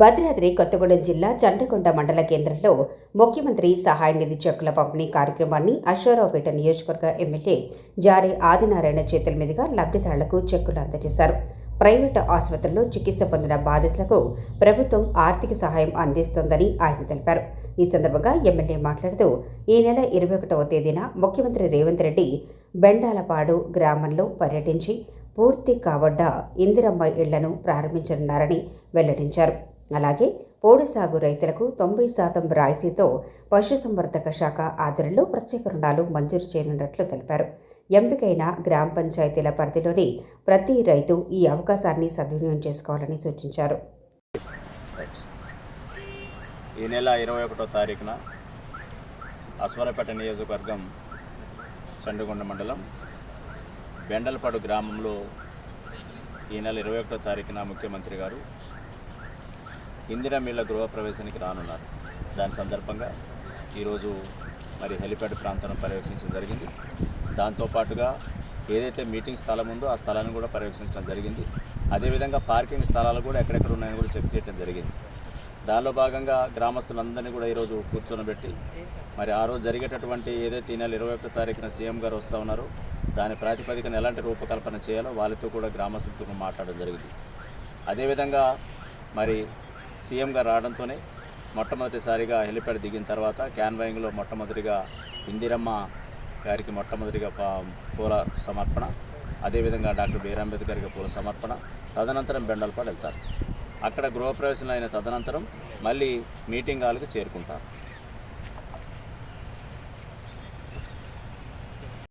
భద్రాద్రి కొత్తగూడెం జిల్లా చండకొండ మండల కేంద్రంలో ముఖ్యమంత్రి సహాయ నిధి చెక్కుల పంపిణీ కార్యక్రమాన్ని అశ్వారావుపేట నియోజకవర్గ ఎమ్మెల్యే జారే ఆదినారాయణ చేతుల మీదుగా లబ్ధిదారులకు చెక్కులు అందజేశారు. ప్రైవేటు ఆసుపత్రుల్లో చికిత్స పొందిన బాధితులకు ప్రభుత్వం ఆర్థిక సహాయం అందిస్తోందని ఆయన తెలిపారు. ఈ సందర్భంగా ఎమ్మెల్యే మాట్లాడుతూ ఈ నెల ఇరవై ఒకటవ తేదీన ముఖ్యమంత్రి రేవంత్ రెడ్డి బెండాలపాడు గ్రామంలో పర్యటించి పూర్తి కాబడ్డ ఇందిరమ్మ ఇళ్ళను ప్రారంభించనున్నారని వెల్లడించారు. అలాగే పోడు సాగు రైతులకు తొంభై శాతం రాయితీతో పశుసంవర్ధక శాఖ ఆధ్వర్యంలో ప్రత్యేక రుణాలు మంజూరు చేయనున్నట్లు తెలిపారు. ఎంపికైన గ్రామ పంచాయతీల పరిధిలోని ప్రతి రైతు ఈ అవకాశాన్ని సద్వినియోగం చేసుకోవాలని సూచించారు. ఈ నెల ఇరవై ఒకటో తారీఖున అస్వరపేట నియోజకవర్గం చండుగొండ మండలం బెండలపాడు గ్రామంలో ఈ నెల ఇరవై ఒకటో తారీఖున ముఖ్యమంత్రి గారు ఇందిరా గృహ గృహప్రవేశానికి రానున్నారు. దాని సందర్భంగా ఈరోజు మరి హెలిప్యాడ్ ప్రాంతాన్ని పర్యవేక్షించడం జరిగింది. దాంతోపాటుగా ఏదైతే మీటింగ్ స్థలం ఉందో ఆ స్థలాన్ని కూడా పర్యవేక్షించడం జరిగింది. అదేవిధంగా పార్కింగ్ స్థలాలు కూడా ఎక్కడెక్కడ ఉన్నాయని కూడా చెక్ చేయడం జరిగింది. దానిలో భాగంగా గ్రామస్తులందరినీ కూడా ఈరోజు కూర్చొనబెట్టి మరి ఆ రోజు జరిగేటటువంటి ఏదైతే ఈ నెల ఇరవై ఒకటో తారీఖున సీఎం గారు వస్తూ ఉన్నారో దాని ప్రాతిపదికన ఎలాంటి రూపకల్పన చేయాలో వాళ్ళతో కూడా గ్రామస్తులతో మాట్లాడడం జరిగింది. అదేవిధంగా మరి సీఎంగా రావడంతోనే మొట్టమొదటిసారిగా హెలిప్యాడ్ దిగిన తర్వాత క్యాన్వాయింగ్లో మొట్టమొదటిగా ఇందిరమ్మ గారికి మొట్టమొదటిగా పూల సమర్పణ అదేవిధంగా డాక్టర్ బీర్ అంబేద్కర్కి పూల సమర్పణ తదనంతరం బెండల్పాడు వెళ్తారు. అక్కడ గృహప్రవేశం అయిన తదనంతరం మళ్ళీ మీటింగ్ హాల్కి చేరుకుంటారు.